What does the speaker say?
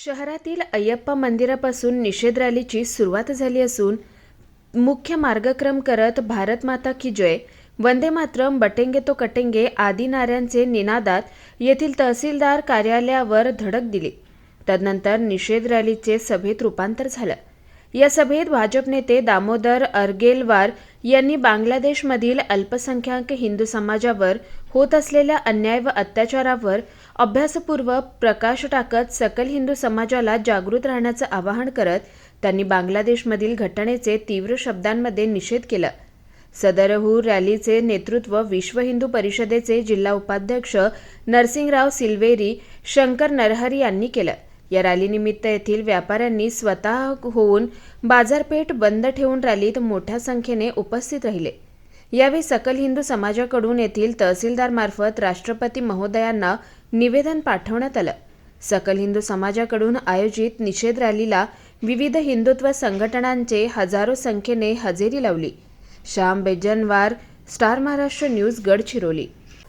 शहरातील अय्यप्पा मंदिरापासून निषेध रॅलीची सुरुवात झाली असून मुख्य मार्गक्रम करत भारत माता की जय वंदे मातरम बटेंगे तो कटेंगे आदी नाऱ्यांचे निनादात येथील तहसीलदार कार्यालयावर धडक दिली. तदनंतर निषेध रॅलीचे सभेत रूपांतर झालं. या सभेत भाजप नेते दामोदर अर्गेलवार यांनी बांगलादेशमधील अल्पसंख्याक हिंदू समाजावर होत असलेल्या अन्याय व अत्याचारावर अभ्यासपूर्व प्रकाश टाकत सकल हिंदू समाजाला जागृत राहण्याचं आवाहन करत त्यांनी बांगलादेशमधील घटनेचे तीव्र शब्दांमध्ये निषेध केला. सदरहू रॅलीचे नेतृत्व विश्व हिंदू परिषदेचे जिल्हा उपाध्यक्ष नरसिंगराव सिल्वेरी शंकर नरहरी यांनी केलं. या रॅलीनिमित्त येथील व्यापाऱ्यांनी स्वतः होऊन बाजारपेठ बंद ठेवून रॅलीत मोठ्या संख्येने उपस्थित राहिले. यावेळी सकल हिंदू समाजाकडून येथील तहसीलदारमार्फत राष्ट्रपती महोदयांना निवेदन पाठवण्यात आलं. सकल हिंदू समाजाकडून आयोजित निषेध रॅलीला विविध हिंदुत्व संघटनांचे हजारो संख्येने हजेरी लावली. Shyam Bejanwar star Maharashtra news Gadchiroli.